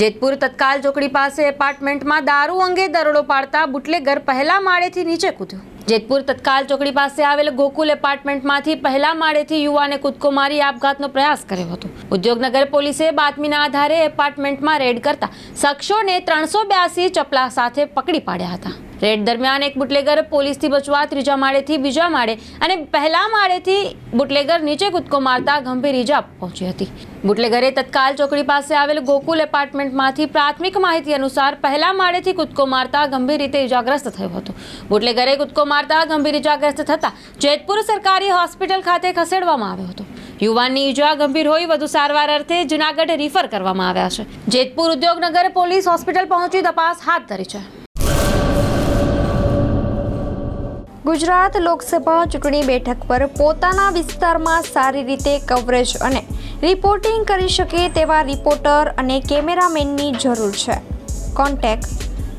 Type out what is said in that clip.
જેતપુર તત્કાલ ચોકડી પાસે એપાર્ટમેન્ટમાં દારૂ અંગે દરોડો પાડતા બુટલેગર પહેલા માળેથી નીચે કૂદ્યો. જેતપુર તત્કાલ ચોકડી પાસે આવેલ ગોકુલ એપાર્ટમેન્ટમાંથી પહેલા માળેથી યુવાને કૂદકો મારી આપઘાતનો પ્રયાસ કર્યો હતો. ઉદ્યોગનગર પોલીસે બાતમીના આધારે એપાર્ટમેન્ટમાં રેડ કરતા શખ્સોને ત્રણસો બ્યાસી ચપલા સાથે પકડી પાડ્યા હતા. રેડ દરમિયાન એક બુટલેગર પોલીસથી બચવા ત્રીજા માળેથી બીજા માળે અને પહેલા માળેથી બુટલેગર નીચે કૂદકો મારતા ગંભીર ઈજા પહોંચી હતી. બુટલેગરે તત્કાલ ચોકડી પાસે આવેલ ગોકુલ એપાર્ટમેન્ટમાંથી પ્રાથમિક માહિતી અનુસાર પહેલા માળેથી કૂદકો મારતા ગંભીર રીતે ઈજાગ્રસ્ત થયો હતો. બુટલેગરે કૂદકો મારતા ગંભીર ઇજાગ્રસ્ત થતા જેતપુર સરકારી હોસ્પિટલ ખાતે ખસેડવામાં આવ્યો હતો. યુવાનની ઈજા ગંભીર હોઈ વધુ સારવાર અર્થે જુનાગઢ રિફર કરવામાં આવ્યા છે. જેતપુર ઉદ્યોગનગર પોલીસ હોસ્પિટલ પહોંચી તપાસ હાથ ધરી છે. ગુજરાત લોકસભા ચૂંટણી બેઠક પર પોતાના વિસ્તારમાં સારી રીતે કવરેજ અને રિપોર્ટિંગ કરી શકે તેવા રિપોર્ટર અને કેમેરામેનની જરૂર છે. કોન્ટેક્ટ